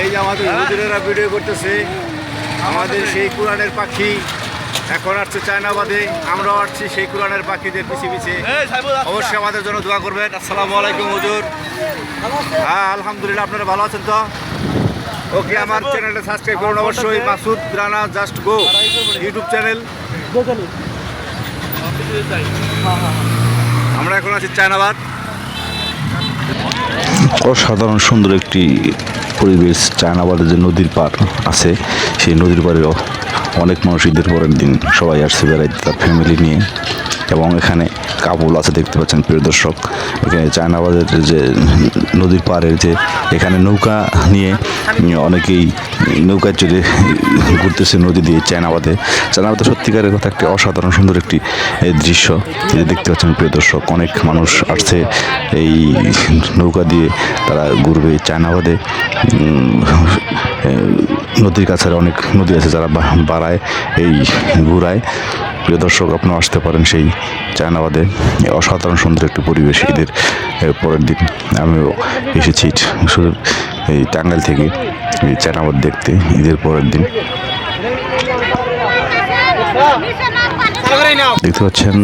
এই যে আমাদের হুজুরেরা ভিডিও করতেছে আমাদের সেই কোরআনের পাখি এখন আসছে চায়নাবাদে আমরাও আসছি সেই কোরআনের পাখিদের পিছে পিছে। অবশ্যই আমাদের জন্য দোয়া করবেন। আসসালামু আলাইকুম হুজুর। হ্যাঁ আলহামদুলিল্লাহ আপনারা ভালো আছেন তো? ওকে আমার চ্যানেলটা সাবস্ক্রাইব করুন। অবশ্যই Masud Rana just go YouTube channel আমরা এখন আছি চায়নাবাদ। অসাধারণ সুন্দর একটি পরিবেশ চায়নাবাদে যে নদীর পার আছে, সেই নদীর পাড়েও অনেক মানুষ ঈদের পরের দিন সবাই আসছে বেড়াইতে তার ফ্যামিলি নিয়ে। এবং এখানে কাবুল আছে, দেখতে পাচ্ছেন প্রিয় দর্শক। এখানে চায়নাবাদের যে নদীর পাড়ের যে এখানে নৌকা নিয়ে অনেকেই নৌকায় চড়ে ঘুরতেছে নদী দিয়ে চায়নাবাদে। চায়নাবাদে সত্যিকারের কথা একটি অসাধারণ সুন্দর একটি দৃশ্য। যে দেখতে পাচ্ছেন প্রিয় দর্শক, অনেক মানুষ আসছে এই নৌকা দিয়ে, তারা ঘুরবে চায়নাবাদে। নদীর কাছে অনেক নদী আছে যারা বাড়ায়, এই ঘুরায়। প্রিয় দর্শক, আপনারা আসতে পারেন সেই চায়নাবাদে। অসাধারণ সুন্দর একটি পরিবেশ ঈদের পরের দিন আমিও এসেছি শুধু এই টাঙ্গাইল থেকে এই চায়নাবাদ দেখতে, ঈদের পরের দিন। দেখতে পাচ্ছেন,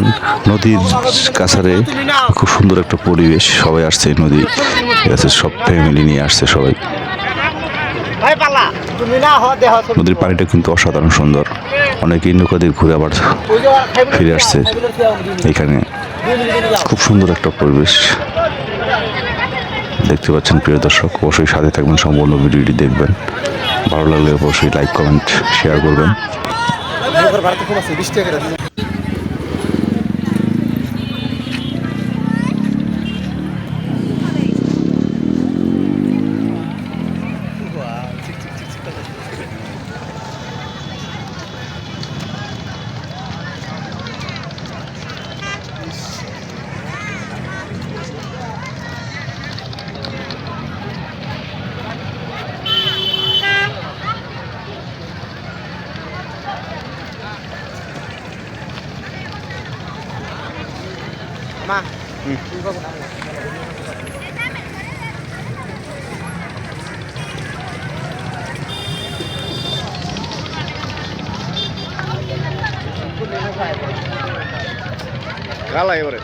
নদীর কাছারে খুব সুন্দর একটা পরিবেশ, সবাই আসছে নদী সব ফ্যামিলি নিয়ে আসছে সবাই। নদীর পানিটা কিন্তু অসাধারণ সুন্দর। অনেকেই নৌকা দিয়ে ঘুরে আবার ফিরে আসছে। এখানে খুব সুন্দর একটা পরিবেশ। দেখতে পাচ্ছেন প্রিয় দর্শক, অবশ্যই সাথে থাকবেন, সম্পূর্ণ ভিডিওটি দেখবেন। ভালো লাগলে অবশ্যই লাইক কমেন্ট শেয়ার করবেন। 妈，嗯，你过来。Kalah ya, bro.